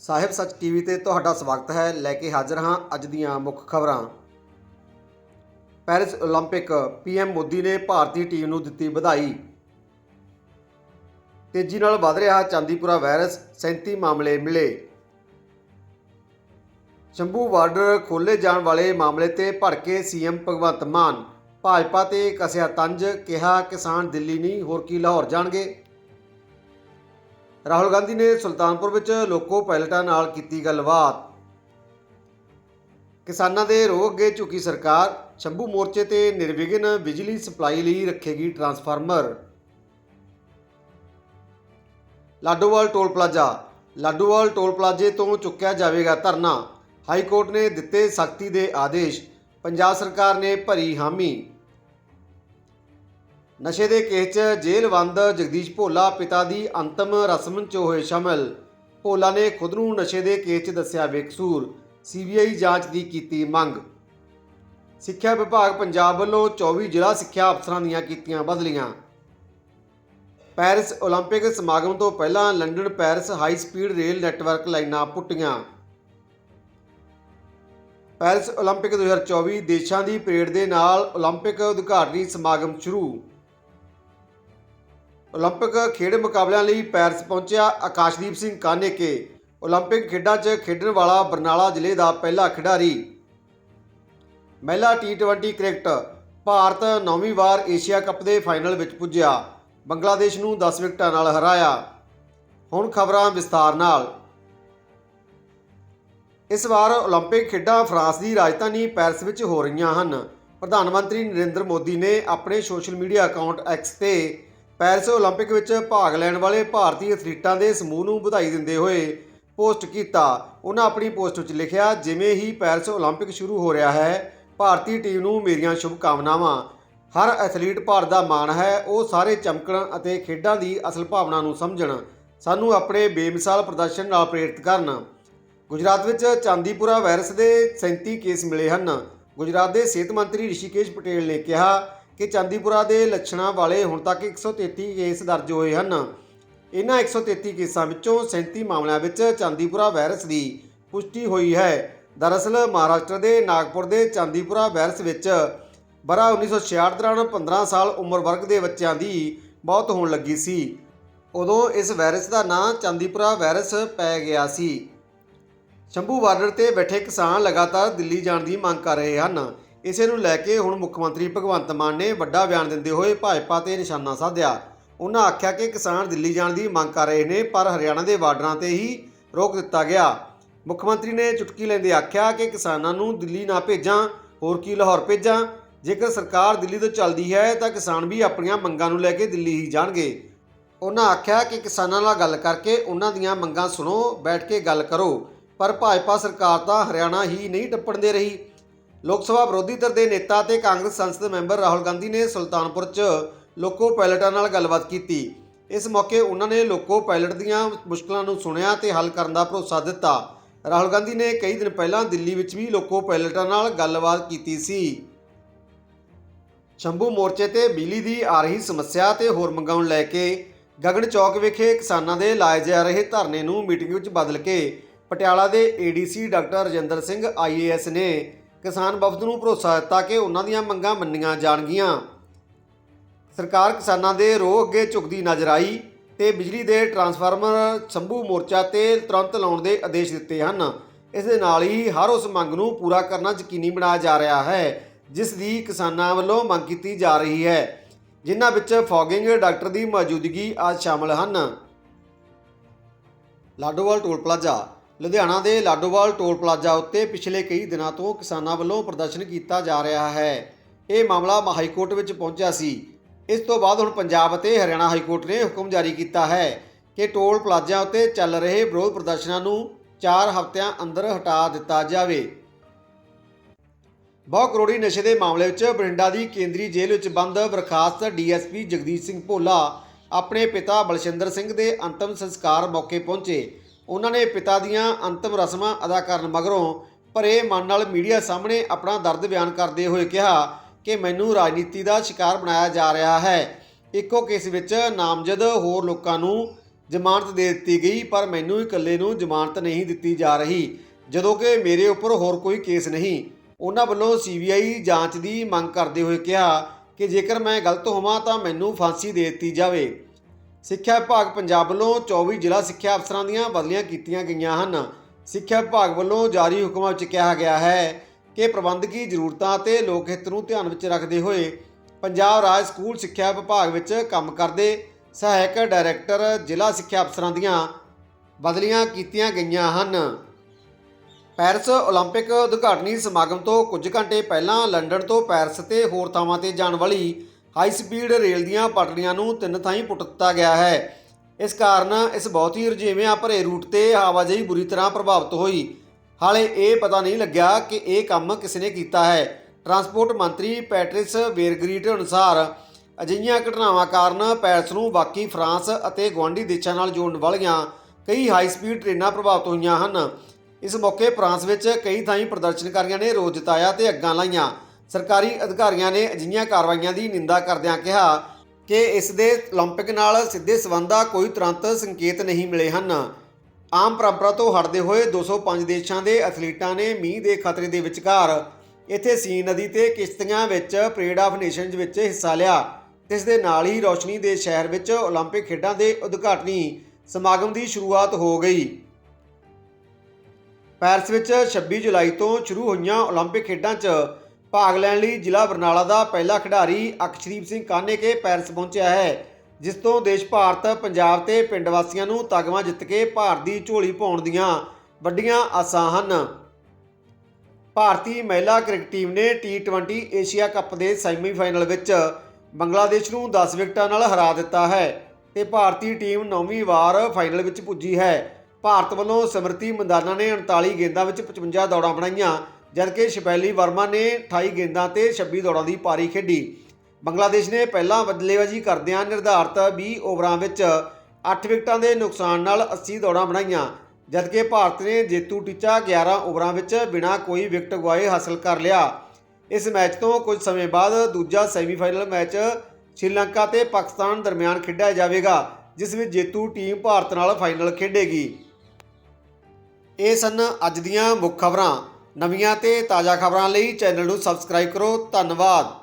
ਸਾਹਿਬ ਸੱਚ ਟੀਵੀ ਤੇ ਤੁਹਾਡਾ ਸਵਾਗਤ ਹੈ ਲੈ ਕੇ ਹਾਜ਼ਰ ਹਾਂ ਅੱਜ ਦੀਆਂ ਮੁੱਖ ਖਬਰਾਂ ਪੈਰਿਸ 올림픽 ਪੀਐਮ ਮੋਦੀ ਨੇ ਭਾਰਤੀ ਟੀਮ ਨੂੰ ਦਿੱਤੀ ਵਧਾਈ ਤੇਜ਼ੀ ਨਾਲ ਵਧ ਰਿਹਾ ਚਾਂਦੀਪੁਰਾ ਵਾਇਰਸ 37 ਮਾਮਲੇ ਮਿਲੇ ਸ਼ੰਭੂ ਬਾਰਡਰ ਖੋਲੇ ਜਾਣ ਵਾਲੇ ਮਾਮਲੇ ਤੇ ਭੜਕੇ ਸੀਐਮ ਭਗਵੰਤ ਮਾਨ ਭਾਜਪਾ ਤੇ ਕਸਿਆ ਤੰਜ ਕਿਹਾ ਕਿਸਾਨ ਦਿੱਲੀ ਨਹੀਂ ਹੋਰ ਕੀ ਲਾਹੌਰ ਜਾਣਗੇ ਰਾਹੁਲ ਗਾਂਧੀ ਨੇ ਸੁਲਤਾਨਪੁਰ ਵਿੱਚ ਲੋਕੋ ਪਾਇਲਟਾਂ ਨਾਲ ਕੀਤੀ ਗੱਲਬਾਤ। ਕਿਸਾਨਾਂ ਦੇ ਰੋਹ ਅੱਗੇ ਝੁਕੀ ਸਰਕਾਰ, ਸ਼ੰਭੂ ਮੋਰਚੇ ਤੇ ਨਿਰਵਿਘਨ ਬਿਜਲੀ ਸਪਲਾਈ ਲਈ ਰੱਖੇਗੀ transformer. Ladowal toll plaza, Ladowal toll ਪਲਾਜ਼ੇ ਤੋਂ ਚੁੱਕਿਆ ਜਾਵੇਗਾ ਧਰਨਾ। ਹਾਈ ਕੋਰਟ ਨੇ ਦਿੱਤੇ ਸਖਤੀ ਦੇ ਆਦੇਸ਼, ਪੰਜਾਬ ਸਰਕਾਰ ਨੇ ਭਰੀ ਹਾਮੀ। ਨਸ਼ੇ ਦੇ ਕੇਸ 'ਚ ਜੇਲ੍ਹ ਬੰਦ ਜਗਦੀਸ਼ ਭੋਲਾ ਪਿਤਾ ਦੀ ਅੰਤਮ ਰਸਮ 'ਚ ਹੋਏ ਸ਼ਾਮਲ ਭੋਲਾ ਨੇ ਖੁਦ ਨੂੰ ਨਸ਼ੇ ਦੇ ਕੇਸ 'ਚ ਦੱਸਿਆ ਬੇਕਸੂਰ ਸੀਬੀਆਈ ਜਾਂਚ ਦੀ ਕੀਤੀ ਮੰਗ ਸਿੱਖਿਆ ਵਿਭਾਗ ਪੰਜਾਬ ਵੱਲੋਂ 24 ਜ਼ਿਲ੍ਹਾ ਸਿੱਖਿਆ ਅਫਸਰਾਂ ਦੀਆਂ ਕੀਤੀਆਂ ਬਦਲੀਆਂ ਪੈਰਿਸ 올림픽 ਸਮਾਗਮ ਤੋਂ ਪਹਿਲਾਂ London Paris high speed rail network ਲਾਈਨਾਂ ਪੁੱਟੀਆਂ ਪੈਰਿਸ 올림픽 2024 ਦੇਸ਼ਾਂ ਦੀ ਪਰੇਡ ਦੇ ਨਾਲ 올림픽 ਉਦਘਾਟਨੀ ਸਮਾਗਮ ਸ਼ੁਰੂ 올림픽 ਖੇਡ ਮੁਕਾਬਲਿਆਂ ਲਈ ਪੈਰਿਸ ਪਹੁੰਚਿਆ ਆਕਾਸ਼ਦੀਪ ਸਿੰਘ ਕਾਨੇਕੇ 올림픽 ਖੇਡਾਂ 'ਚ ਖੇਡਣ ਵਾਲਾ ਬਰਨਾਲਾ ਜ਼ਿਲ੍ਹੇ ਦਾ ਪਹਿਲਾ ਖਿਡਾਰੀ ਮਹਿਲਾ ਟੀ20 ਕ੍ਰਿਕਟ ਭਾਰਤ ਨੌਵੀਂ ਵਾਰ ਏਸ਼ੀਆ ਕੱਪ ਦੇ ਫਾਈਨਲ ਵਿੱਚ ਪੁੱਜਿਆ ਬੰਗਲਾਦੇਸ਼ ਨੂੰ 10 ਵਿਕਟਾਂ ਨਾਲ ਹਰਾਇਆ ਹੁਣ ਖਬਰਾਂ ਵਿਸਥਾਰ ਨਾਲ ਇਸ ਵਾਰ 올림픽 ਖੇਡਾਂ ਫਰਾਂਸ ਦੀ ਰਾਜਧਾਨੀ ਪੈਰਿਸ ਵਿੱਚ ਹੋ ਰਹੀਆਂ ਹਨ ਪ੍ਰਧਾਨ ਮੰਤਰੀ ਨਰਿੰਦਰ ਮੋਦੀ ਨੇ ਆਪਣੇ ਸੋਸ਼ਲ ਮੀਡੀਆ ਅਕਾਊਂਟ X ਤੇ ਪੈਰਿਸ 올림픽 ਵਿੱਚ ਭਾਗ ਲੈਣ ਵਾਲੇ ਭਾਰਤੀ ਐਥਲੀਟਾਂ ਦੇ ਸਮੂਹ ਨੂੰ ਵਧਾਈ ਦਿੰਦੇ ਹੋਏ ਪੋਸਟ ਕੀਤਾ ਉਹਨਾਂ ਆਪਣੀ ਪੋਸਟ ਵਿੱਚ ਲਿਖਿਆ ਜਿਵੇਂ ਹੀ ਪੈਰਿਸ 올림픽 ਸ਼ੁਰੂ ਹੋ ਰਿਹਾ ਹੈ ਭਾਰਤੀ ਟੀਮ ਨੂੰ ਮੇਰੀਆਂ ਸ਼ੁਭ ਕਾਮਨਾਵਾਂ ਹਰ ਐਥਲੀਟ ਭਾਰਤ ਦਾ ਮਾਣ ਹੈ ਉਹ ਸਾਰੇ ਚਮਕਣ ਅਤੇ ਖੇਡਾਂ ਦੀ ਅਸਲ ਭਾਵਨਾ ਨੂੰ ਸਮਝਣ ਸਾਨੂੰ ਆਪਣੇ ਬੇਮਿਸਾਲ ਪ੍ਰਦਰਸ਼ਨ ਨਾਲ ਪ੍ਰੇਰਿਤ ਕਰਨ ਗੁਜਰਾਤ ਵਿੱਚ ਚਾਂਦੀਪੁਰਾ ਵਾਇਰਸ ਦੇ 37 ਕੇਸ ਮਿਲੇ ਹਨ ਗੁਜਰਾਤ ਦੇ ਸਿਹਤ ਮੰਤਰੀ ਰਿਸ਼ੀਕੇਸ਼ ਪਟੇਲ ਨੇ ਕਿਹਾ ਕਿ ਚਾਂਦੀਪੁਰਾ ਦੇ ਲੱਛਣਾਂ ਵਾਲੇ ਹੁਣ ਤੱਕ 133 ਕੇਸ ਦਰਜ ਹੋਏ ਹਨ। ਇਹਨਾਂ 133 ਕੇਸਾਂ ਵਿੱਚੋਂ 37 ਮਾਮਲਿਆਂ ਵਿੱਚ ਚਾਂਦੀਪੁਰਾ ਵਾਇਰਸ ਦੀ ਪੁਸ਼ਟੀ ਹੋਈ ਹੈ। ਦਰਅਸਲ ਮਹਾਰਾਸ਼ਟਰ ਦੇ ਨਾਗਪੁਰ ਦੇ ਚਾਂਦੀਪੁਰਾ ਵਾਇਰਸ ਵਿੱਚ ਬਰਾ 1966 ਦੌਰਾਨ 15 ਸਾਲ ਉਮਰ ਵਰਗ ਦੇ ਬੱਚਿਆਂ ਦੀ ਮੌਤ ਹੋਣ ਲੱਗੀ ਸੀ। ਉਦੋਂ ਇਸ ਵਾਇਰਸ ਦਾ ਨਾਂ ਚਾਂਦੀਪੁਰਾ ਵਾਇਰਸ ਪੈ ਗਿਆ ਸੀ। ਸ਼ੰਭੂ ਬਾਰਡਰ ਤੇ ਬੈਠੇ ਕਿਸਾਨ ਲਗਾਤਾਰ ਦਿੱਲੀ ਜਾਣ ਦੀ ਮੰਗ ਕਰ ਰਹੇ ਹਨ। ਇਸੇ ਨੂੰ ਲੈ ਕੇ ਹੁਣ ਮੁੱਖ ਮੰਤਰੀ ਭਗਵੰਤ ਮਾਨ ਨੇ ਵੱਡਾ ਬਿਆਨ ਦਿੰਦੇ ਹੋਏ ਭਾਜਪਾ ਤੇ ਨਿਸ਼ਾਨਾ ਸਾਧਿਆ। ਉਹਨਾਂ ਆਖਿਆ ਕਿ ਕਿਸਾਨ ਦਿੱਲੀ ਜਾਣ ਦੀ ਮੰਗ ਕਰ ਰਹੇ ਨੇ, ਪਰ ਹਰਿਆਣਾ ਦੇ ਬਾਰਡਰਾਂ ਤੇ ਹੀ ਰੋਕ ਦਿੱਤਾ ਗਿਆ। ਮੁੱਖ ਮੰਤਰੀ ਨੇ ਚੁਟਕੀ ਲੈਂਦੇ ਆਖਿਆ ਕਿ ਕਿਸਾਨਾਂ ਨੂੰ ਦਿੱਲੀ ਨਾ ਭੇਜਾਂ, ਹੋਰ ਕੀ ਲਾਹੌਰ ਭੇਜਾਂ। ਜੇਕਰ ਸਰਕਾਰ ਦਿੱਲੀ ਤੋਂ ਚੱਲਦੀ ਹੈ, ਤਾਂ ਕਿਸਾਨ ਵੀ ਆਪਣੀਆਂ ਮੰਗਾਂ ਨੂੰ ਲੈ ਕੇ ਦਿੱਲੀ ਹੀ ਜਾਣਗੇ। ਉਹਨਾਂ ਆਖਿਆ ਕਿ ਕਿਸਾਨਾਂ ਨਾਲ ਗੱਲ ਕਰਕੇ ਉਹਨਾਂ ਦੀਆਂ ਮੰਗਾਂ ਸੁਣੋ, ਬੈਠ ਕੇ ਗੱਲ ਕਰੋ। ਪਰ ਭਾਜਪਾ ਸਰਕਾਰ ਤਾਂ ਹਰਿਆਣਾ ਹੀ ਨਹੀਂ ਟੱਪਣ ਦੇ ਰਹੀ। ਲੋਕ ਸਭਾ ਵਿਰੋਧੀ ਧਿਰ ਦੇ ਨੇਤਾ ਤੇ ਕਾਂਗਰਸ ਸੰਸਦ ਮੈਂਬਰ ਰਾਹੁਲ ਗਾਂਧੀ ਨੇ ਸੁਲਤਾਨਪੁਰ 'ਚ ਲੋਕੋ ਪਾਇਲਟਾਂ ਨਾਲ ਗੱਲਬਾਤ ਕੀਤੀ। ਇਸ ਮੌਕੇ ਉਹਨਾਂ ਨੇ ਲੋਕੋ ਪਾਇਲਟ ਦੀਆਂ ਮੁਸ਼ਕਲਾਂ ਨੂੰ ਸੁਣਿਆ ਤੇ ਹੱਲ ਕਰਨ ਦਾ ਭਰੋਸਾ ਦਿੱਤਾ। ਰਾਹੁਲ ਗਾਂਧੀ ਨੇ ਕਈ ਦਿਨ ਪਹਿਲਾਂ ਦਿੱਲੀ ਵਿੱਚ ਵੀ ਲੋਕੋ ਪਾਇਲਟਾਂ ਨਾਲ ਗੱਲਬਾਤ ਕੀਤੀ ਸੀ। ਸ਼ੰਭੂ ਮੋਰਚੇ ਤੇ ਬਿਜਲੀ ਦੀ ਆ ਰਹੀ ਸਮੱਸਿਆ ਤੇ ਹੋਰ ਮੰਗਾਉਣ ਲੈ ਕੇ ਗਗਨ ਚੌਕ ਵਿਖੇ ਕਿਸਾਨਾਂ ਦੇ ਲਾਏ ਜਾ ਰਹੇ ਧਰਨੇ ਨੂੰ ਮੀਟਿੰਗ ਵਿੱਚ ਬਦਲ ਕੇ ਪਟਿਆਲਾ ਦੇ ADC doctor Rajinder Singh IAS ਨੇ ਕਿਸਾਨ ਵਫਦ ਨੂੰ ਭਰੋਸਾ ਦਿੱਤਾ ਕਿ ਉਹਨਾਂ ਦੀਆਂ ਮੰਗਾਂ ਮੰਨੀਆਂ ਜਾਣਗੀਆਂ। ਸਰਕਾਰ ਕਿਸਾਨਾਂ ਦੇ ਰੋਹ ਅੱਗੇ ਝੁਕਦੀ ਨਜ਼ਰ ਆਈ ਤੇ ਬਿਜਲੀ ਦੇ ਟਰਾਂਸਫਾਰਮਰ, ਸ਼ੰਭੂ ਮੋਰਚਾ ਤੇ ਤੁਰੰਤ ਲਾਉਣ ਦੇ ਆਦੇਸ਼ ਦਿੱਤੇ ਹਨ। ਇਸ ਦੇ ਨਾਲ ਹੀ ਹਰ ਉਸ ਮੰਗ ਨੂੰ ਪੂਰਾ ਕਰਨਾ ਯਕੀਨੀ ਬਣਾਇਆ ਜਾ ਰਿਹਾ ਹੈ, ਜਿਸ ਦੀ ਕਿਸਾਨਾਂ ਵੱਲੋਂ ਮੰਗ ਕੀਤੀ ਜਾ ਰਹੀ ਹੈ, ਜਿਨ੍ਹਾਂ ਵਿੱਚ ਫੌਗਿੰਗ ਡਾਕਟਰ ਦੀ ਮੌਜੂਦਗੀ ਆਦਿ ਸ਼ਾਮਲ ਹਨ। Ladowal, toll plaza. ਲੁਧਿਆਣਾ ਦੇ ਲਾਡੋਵਾਲ ਟੋਲ ਪਲਾਜ਼ਾ ਉੱਤੇ ਪਿਛਲੇ ਕਈ ਦਿਨਾਂ ਤੋਂ ਕਿਸਾਨਾਂ ਵੱਲੋਂ ਪ੍ਰਦਰਸ਼ਨ ਕੀਤਾ ਜਾ ਰਿਹਾ ਹੈ। ਇਹ ਮਾਮਲਾ ਹਾਈ ਕੋਰਟ ਵਿੱਚ ਪਹੁੰਚਿਆ ਸੀ। ਇਸ ਤੋਂ ਬਾਅਦ ਹੁਣ ਪੰਜਾਬ ਅਤੇ ਹਰਿਆਣਾ ਹਾਈ ਕੋਰਟ ਨੇ ਹੁਕਮ ਜਾਰੀ ਕੀਤਾ ਹੈ ਕਿ ਟੋਲ ਪਲਾਜ਼ਿਆਂ ਉੱਤੇ ਚੱਲ ਰਹੇ ਵਿਰੋਧ ਪ੍ਰਦਰਸ਼ਨਾਂ ਨੂੰ 4 ਹਫ਼ਤਿਆਂ ਅੰਦਰ ਹਟਾ ਦਿੱਤਾ ਜਾਵੇ। ਬਹੁ ਕਰੋੜੀ ਨਸ਼ੇ ਦੇ ਮਾਮਲੇ ਵਿੱਚ ਬਠਿੰਡਾ ਦੀ ਕੇਂਦਰੀ ਜੇਲ੍ਹ ਵਿੱਚ ਬੰਦ ਬਰਖਾਸਤ ਡੀਐਸਪੀ ਜਗਦੀਸ਼ ਸਿੰਘ ਭੋਲਾ, ਆਪਣੇ ਪਿਤਾ ਬਲਸ਼ਿੰਦਰ ਸਿੰਘ ਦੇ ਅੰਤਮ ਸੰਸਕਾਰ ਮੌਕੇ ਪਹੁੰਚੇ। ਉਹਨਾਂ ਨੇ ਪਿਤਾ ਦੀਆਂ ਅੰਤਮ ਰਸਮਾਂ ਅਦਾ ਕਰਨ ਮਗਰੋਂ ਭਰੇ ਮਨ ਨਾਲ ਮੀਡੀਆ ਸਾਹਮਣੇ ਆਪਣਾ ਦਰਦ ਬਿਆਨ ਕਰਦੇ ਹੋਏ ਕਿਹਾ ਕਿ ਮੈਨੂੰ ਰਾਜਨੀਤੀ ਦਾ ਸ਼ਿਕਾਰ ਬਣਾਇਆ ਜਾ ਰਿਹਾ ਹੈ। ਇੱਕੋ ਕੇਸ ਵਿੱਚ ਨਾਮਜ਼ਦ ਹੋਰ ਲੋਕਾਂ ਨੂੰ ਜ਼ਮਾਨਤ ਦੇ ਦਿੱਤੀ ਗਈ, ਪਰ ਮੈਨੂੰ ਇਕੱਲੇ ਨੂੰ ਜ਼ਮਾਨਤ ਨਹੀਂ ਦਿੱਤੀ ਜਾ ਰਹੀ, ਜਦੋਂ ਕਿ ਮੇਰੇ ਉੱਪਰ ਹੋਰ ਕੋਈ ਕੇਸ ਨਹੀਂ। ਉਹਨਾਂ ਵੱਲੋਂ ਸੀਬੀਆਈ ਜਾਂਚ ਦੀ ਮੰਗ ਕਰਦੇ ਹੋਏ ਕਿਹਾ ਕਿ ਜੇਕਰ ਮੈਂ ਗਲਤ ਹੋਵਾਂ ਤਾਂ ਮੈਨੂੰ ਫਾਂਸੀ ਦੇ ਦਿੱਤੀ ਜਾਵੇ। ਸਿੱਖਿਆ ਵਿਭਾਗ ਪੰਜਾਬ ਵੱਲੋਂ 24 ਜ਼ਿਲ੍ਹਾ ਸਿੱਖਿਆ ਅਫਸਰਾਂ ਦੀਆਂ ਬਦਲੀਆਂ ਕੀਤੀਆਂ ਗਈਆਂ ਹਨ ਸਿੱਖਿਆ ਵਿਭਾਗ ਵੱਲੋਂ ਜਾਰੀ ਹੁਕਮਾਂ ਵਿੱਚ ਕਿਹਾ ਗਿਆ ਹੈ ਕਿ ਪ੍ਰਬੰਧਕੀ ਜ਼ਰੂਰਤਾਂ ਅਤੇ ਲੋਕ ਹਿੱਤ ਨੂੰ ਧਿਆਨ ਵਿੱਚ ਰੱਖਦੇ ਹੋਏ ਪੰਜਾਬ ਰਾਜ ਸਕੂਲ ਸਿੱਖਿਆ ਵਿਭਾਗ ਵਿੱਚ ਕੰਮ ਕਰਦੇ ਸਹਾਇਕ ਡਾਇਰੈਕਟਰ ਜ਼ਿਲ੍ਹਾ ਸਿੱਖਿਆ ਅਫਸਰਾਂ ਦੀਆਂ ਬਦਲੀਆਂ ਕੀਤੀਆਂ ਗਈਆਂ ਹਨ ਪੈਰਿਸ 올림픽 ਉਦਘਾਟਨੀ ਸਮਾਗਮ ਤੋਂ ਕੁਝ ਘੰਟੇ ਪਹਿਲਾਂ ਲੰਡਨ ਤੋਂ ਪੈਰਿਸ ਤੇ ਹੋਰ ਥਾਵਾਂ ਤੇ ਜਾਣ ਵਾਲੀ ਹਾਈ ਸਪੀਡ ਰੇਲ ਦੀਆਂ ਪਟੜੀਆਂ ਨੂੰ ਤਿੰਨ ਥਾਈਂ ਪੁੱਟ ਦਿੱਤਾ ਗਿਆ ਹੈ। ਇਸ ਕਾਰਨ ਇਸ ਬਹੁਤ ਹੀ ਰੁਝੇਵਿਆਂ ਭਰੇ ਰੂਟ ਤੇ ਆਵਾਜਾਈ ਬੁਰੀ ਤਰ੍ਹਾਂ ਪ੍ਰਭਾਵਿਤ ਹੋਈ। ਹਾਲੇ ਇਹ ਪਤਾ ਨਹੀਂ ਲੱਗਿਆ ਕਿ ਇਹ ਕੰਮ ਕਿਸ ਨੇ ਕੀਤਾ ਹੈ। ਟਰਾਂਸਪੋਰਟ ਮੰਤਰੀ ਪੈਟਰਿਸ ਵੇਰਗਰੀਟ ਅਨੁਸਾਰ ਅਜਿਹੀਆਂ ਘਟਨਾਵਾਂ ਕਾਰਨ ਪੈਰਿਸ ਨੂੰ ਬਾਕੀ ਫਰਾਂਸ ਅਤੇ ਗੁਆਂਢੀ ਦੇਸ਼ਾਂ ਨਾਲ ਜੋੜਨ ਵਾਲੀਆਂ ਕਈ ਹਾਈ ਸਪੀਡ ਟ੍ਰੇਨਾਂ ਪ੍ਰਭਾਵਿਤ ਹੋਈਆਂ ਹਨ। ਇਸ ਮੌਕੇ ਫਰਾਂਸ ਵਿੱਚ ਕਈ ਥਾਈਂ ਪ੍ਰਦਰਸ਼ਨਕਾਰੀਆਂ ਨੇ ਰੋਸ ਜਤਾਇਆ ਤੇ ਅੱਗਾਂ ਲਾਈਆਂ। ਸਰਕਾਰੀ ਅਧਿਕਾਰੀਆਂ ਨੇ ਅਜਿਹੀਆਂ ਕਾਰਵਾਈਆਂ ਦੀ ਨਿੰਦਾ ਕਰਦਿਆਂ ਕਿਹਾ ਕਿ ਇਸ ਦੇ 올림픽 ਨਾਲ ਸਿੱਧੇ ਸਬੰਧ ਦਾ ਕੋਈ ਤੁਰੰਤ ਸੰਕੇਤ ਨਹੀਂ ਮਿਲੇ ਹਨ ਆਮ ਪਰੰਪਰਾ ਤੋਂ ਹਟਦੇ ਹੋਏ 205 ਦੇਸ਼ਾਂ ਦੇ ਐਥਲੀਟਾਂ ਨੇ ਮੀਂਹ ਦੇ ਖਤਰੇ ਦੇ ਵਿਚਕਾਰ ਇੱਥੇ ਸੀਨ ਨਦੀ ਤੇ ਕਿਸ਼ਤੀਆਂ ਵਿੱਚ ਪਰੇਡ ਆਫ ਨੇਸ਼ਨਜ਼ ਵਿੱਚ ਹਿੱਸਾ ਲਿਆ ਤੇ ਇਸ ਦੇ ਨਾਲ ਹੀ ਰੌਸ਼ਨੀ ਦੇ ਸ਼ਹਿਰ ਵਿੱਚ 올림픽 ਖੇਡਾਂ ਦੇ ਉਦਘਾਟਨੀ ਸਮਾਗਮ ਦੀ ਸ਼ੁਰੂਆਤ ਹੋ ਗਈ ਪੈਰਿਸ ਵਿੱਚ 26 ਜੁਲਾਈ ਤੋਂ ਸ਼ੁਰੂ ਹੋਈਆਂ 올림픽 ਖੇਡਾਂ 'ਚ ਭਾਗ ਲੈਣ ਲਈ ਜ਼ਿਲ੍ਹਾ ਬਰਨਾਲਾ ਦਾ ਪਹਿਲਾ ਖਿਡਾਰੀ ਅਕਸ਼ਦੀਪ ਸਿੰਘ ਕਾਨੇਕੇ ਪੈਰਿਸ ਪਹੁੰਚਿਆ ਹੈ, ਜਿਸ ਤੋਂ ਦੇਸ਼ ਭਾਰਤ, ਪੰਜਾਬ ਤੇ ਪਿੰਡ ਵਾਸੀਆਂ ਨੂੰ ਤਗਮਾ ਜਿੱਤ ਕੇ ਭਾਰਤ ਦੀ ਝੋਲੀ ਪਾਉਣ ਦੀਆਂ ਵੱਡੀਆਂ ਆਸਾਂ ਹਨ। ਭਾਰਤੀ ਮਹਿਲਾ ਕ੍ਰਿਕਟ ਟੀਮ ਨੇ T20 ਏਸ਼ੀਆ ਕੱਪ ਦੇ ਸੈਮੀਫਾਈਨਲ ਵਿੱਚ ਬੰਗਲਾਦੇਸ਼ ਨੂੰ 10 ਵਿਕਟਾਂ ਨਾਲ ਹਰਾ ਦਿੱਤਾ ਹੈ ਤੇ ਭਾਰਤੀ ਟੀਮ ਨੌਵੀਂ ਵਾਰ ਫਾਈਨਲ ਵਿੱਚ ਪੁੱਜੀ ਹੈ। ਭਾਰਤ ਵੱਲੋਂ ਸਮ੍ਰਿਤੀ ਮੰਦਾਨਾ ਨੇ 39 ਗੇਂਦਾਂ ਵਿੱਚ 55 ਦੌੜਾਂ ਬਣਾਈਆਂ ਜਦਕਿ ਸ਼ਪੈਲੀ ਵਰਮਾ ਨੇ 28 ਗੇਂਦਾਂ ਤੇ 26 ਦੌੜਾਂ ਦੀ ਪਾਰੀ ਖੇਡੀ। ਬੰਗਲਾਦੇਸ਼ ਨੇ ਪਹਿਲਾਂ ਬੱਲੇਬਾਜ਼ੀ ਕਰਦਿਆਂ ਨਿਰਧਾਰਤ 20 ਓਵਰਾਂ ਵਿੱਚ 8 ਵਿਕਟਾਂ ਦੇ ਨੁਕਸਾਨ ਨਾਲ 80 ਦੌੜਾਂ ਬਣਾਈਆਂ, ਜਦਕਿ ਭਾਰਤ ਨੇ ਜੇਤੂ ਟੀਚਾ 11 ਓਵਰਾਂ ਵਿੱਚ ਬਿਨਾਂ ਕੋਈ ਵਿਕਟ ਗਵਾਏ ਹਾਸਲ ਕਰ ਲਿਆ। ਇਸ ਮੈਚ ਤੋਂ ਕੁਝ ਸਮੇਂ ਬਾਅਦ ਦੂਜਾ ਸੈਮੀਫਾਈਨਲ ਮੈਚ ਸ਼੍ਰੀਲੰਕਾ ਤੇ ਪਾਕਿਸਤਾਨ ਦਰਮਿਆਨ ਖੇਡਿਆ ਜਾਵੇਗਾ, ਜਿਸ ਵਿੱਚ ਜੇਤੂ ਟੀਮ ਭਾਰਤ ਨਾਲ ਫਾਈਨਲ ਖੇਡੇਗੀ। ਇਹ ਸਨ ਅੱਜ ਦੀਆਂ ਮੁੱਖ ਖਬਰਾਂ। ਨਵੀਆਂ ਤੇ ਤਾਜ਼ਾ ਖਬਰਾਂ ਲਈ ਚੈਨਲ ਨੂੰ ਸਬਸਕ੍ਰਾਈਬ ਕਰੋ। ਧੰਨਵਾਦ।